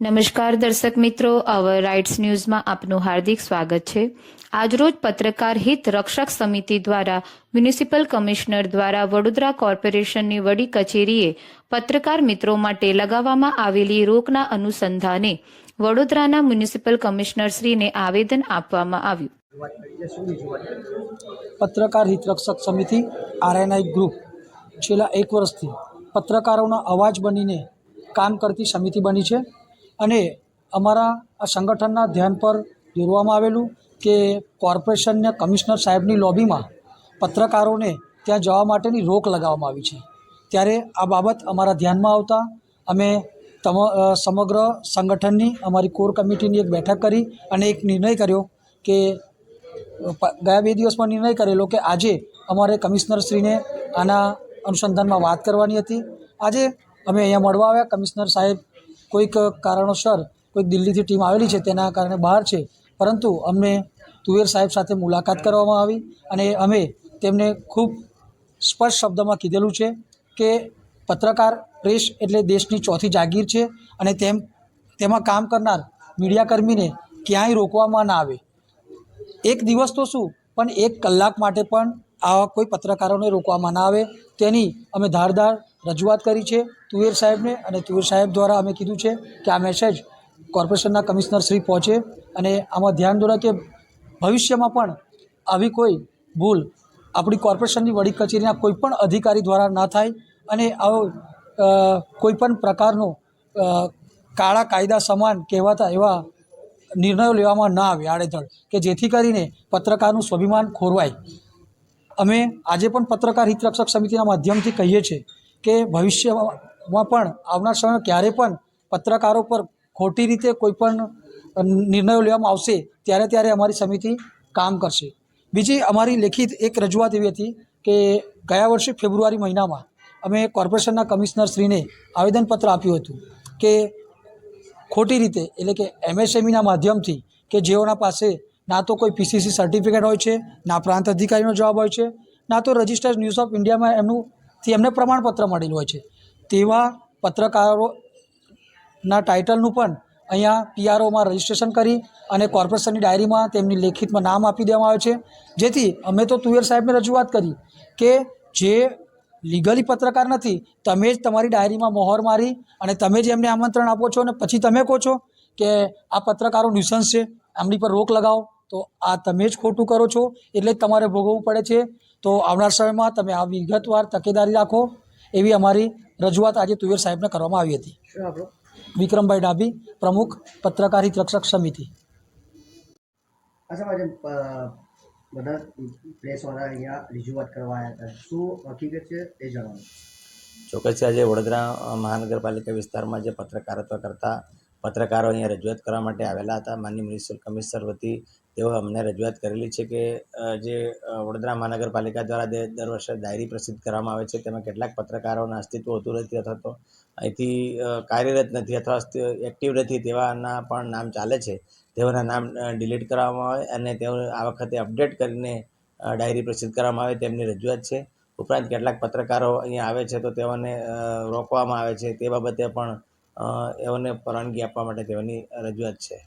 નમસ્કાર દર્શક મિત્રો, અવર રાઇટ્સ ન્યૂઝમાં આપનું હાર્દિક સ્વાગત છે. આજરોજ પત્રકાર હિત રક્ષક સમિતિ દ્વારા મ્યુનિસિપલ કમિશનર દ્વારા વડોદરા કોર્પોરેશનની વડી કચેરીએ પત્રકાર મિત્રો માટે લગાવવામાં આવેલી રોકના અનુસંધાને વડોદરાના મ્યુનિસિપલ કમિશનરશ્રીને આવેદન આપવામાં આવ્યું. પત્રકાર હિતરક્ષક સમિતિ, આરએનઆઈ ગ્રુપ, છેલ્લા એક વર્ષથી પત્રકારોના અવાજ બનીને કામ કરતી સમિતિ બની છે. અને અમારા આ સંગઠનના ધ્યાન પર દોરવામાં આવેલું કે કોર્પોરેશનને કમિશનર સાહેબની લોબીમાં પત્રકારોને ત્યાં જવા માટેની રોક લગાવવામાં આવી છે. ત્યારે આ બાબત અમારા ધ્યાનમાં આવતા અમે તમ સમગ્ર સંગઠનની, અમારી કોર કમિટીની એક બેઠક કરી અને એક નિર્ણય કર્યો કે ગયા બે દિવસમાં નિર્ણય કરેલો કે આજે અમારે કમિશનરશ્રીને આના અનુસંધાનમાં વાત કરવાની હતી. આજે અમે અહીંયા મળવા આવ્યા, કમિશનર સાહેબ કોઈક કારણોસર કોઈક દિલ્હીથી ટીમ આવેલી છે, તેના કારણે બહાર છે. પરંતુ અમને તુવેર સાહેબ સાથે મુલાકાત કરવામાં આવી અને અમે તેમને ખૂબ સ્પષ્ટ શબ્દમાં કીધેલું છે કે પત્રકાર પ્રેસ એટલે દેશની ચોથી જાગીર છે અને તેમ, તેમાં કામ કરનાર મીડિયાકર્મીને ક્યાંય રોકવામાં ના આવે. એક દિવસ તો શું, પણ એક કલાક માટે પણ આવા કોઈ પત્રકારોને રોકવામાં ના આવે. તેની અમે ધારદાર રજૂઆત કરી છે તુવેર સાહેબને અને તુવેર સાહેબ દ્વારા અમે કીધું છે કે આ મેસેજ કોર્પોરેશનના કમિશનર શ્રી પહોંચે અને આમાં ધ્યાન દોરા કે ભવિષ્યમાં પણ આવી કોઈ ભૂલ આપણી કોર્પોરેશનની વડી કચેરીના કોઈપણ અધિકારી દ્વારા ન થાય અને આવો કોઈપણ પ્રકારનો કાળા કાયદા સમાન કહેવાતા એવા નિર્ણયો લેવામાં ન આવે આડેધડ કે જેથી કરીને પત્રકારનું સ્વાભિમાન ખોરવાય. અમે આજે પણ પત્રકાર હિતરક્ષક સમિતિના માધ્યમથી કહીએ છીએ કે ભવિષ્યમાં પણ આવનાર સમયમાં ક્યારે પણ પત્રકારો પર ખોટી રીતે કોઈ પણ નિર્ણયો લેવામાં આવશે, ત્યારે ત્યારે અમારી સમિતિ કામ કરશે. બીજી અમારી લેખિત એક રજૂઆત એવી હતી કે ગયા વર્ષે ફેબ્રુઆરી મહિનામાં અમે કોર્પોરેશનના કમિશનરશ્રીને આવેદનપત્ર આપ્યું હતું કે ખોટી રીતે, એટલે કે એમએસએમઈના માધ્યમથી કે જેઓના પાસે ના તો કોઈ પીસીસી સર્ટિફિકેટ હોય છે, ના પ્રાંત અધિકારીનો જવાબ હોય છે, ના તો રજિસ્ટર્ડ ન્યૂઝ ઓફ ઇન્ડિયામાં એમનું એમને પ્રમાણપત્ર મળેલું હોય છે. તેવા પત્રકારોના ટાઇટલનું પણ અહીંયા પીઆરઓમાં રજિસ્ટ્રેશન કરી અને કોર્પોરેશનની ડાયરીમાં તેમની લેખિતમાં નામ આપી દેવામાં આવે છે. જેથી અમે તો તુવેર સાહેબને રજૂઆત કરી કે જે લીગલી પત્રકાર નથી, તમે જ તમારી ડાયરીમાં મોહર મારી અને તમે જ એમને આમંત્રણ આપો છો અને પછી તમે કહો છો કે આ પત્રકારો ન્યુસન્સ છે, એમની પર રોક લગાવો. તો આ તમે જ ખોટું કરો છો, એટલે જ તમારે ભોગવવું પડે છે. તો આવનાર સમયમાં તમે આ વિગતવાર તકેદારી રાખો એવી અમારી રજૂઆત આજે તુવેર સાહેબને કરવામાં આવી હતી. વિક્રમભાઈ ડાભી પ્રમુખ પત્રકાર હિત રક્ષક સમિતિ બધા પ્રેસવાળા અહીંયા રજૂઆત કરવા આવ્યા હતા. શું હકીકત છે એ જણાવો. ચોક્કસ આજે વડોદરા મહાનગરપાલિકા વિસ્તારમાં જે પત્રકારત્વ કરતા પત્રકારો અહીંયા રજૂઆત કરવા માટે આવેલા હતા. માનનીય મ્યુનિસિપલ કમિશનર વતી તેઓ અમને રજૂઆત કરેલી છે કે જે વડોદરા મહાનગરપાલિકા દ્વારા દર વર્ષે ડાયરી પ્રસિદ્ધ કરવામાં આવે છે. તેમાં કેટલાક પત્રકારોના અસ્તિત્વ હોતું નથી અથવા તો અહીંથી કાર્યરત નથી અથવા એક્ટિવ નથી તેવાના પણ નામ ચાલે છે. તેઓના નામ ડિલીટ કરવામાં આવે અને તેઓ આ વખતે અપડેટ કરીને ડાયરી પ્રસિદ્ધ કરવામાં આવે તેમની રજૂઆત છે. ઉપરાંત કેટલાક પત્રકારો અહીંયા આવે છે તો તેઓને રોકવામાં આવે છે. તે બાબતે પણ એઓને પરવાનગી આપવા માટે તેઓની રજૂઆત છે.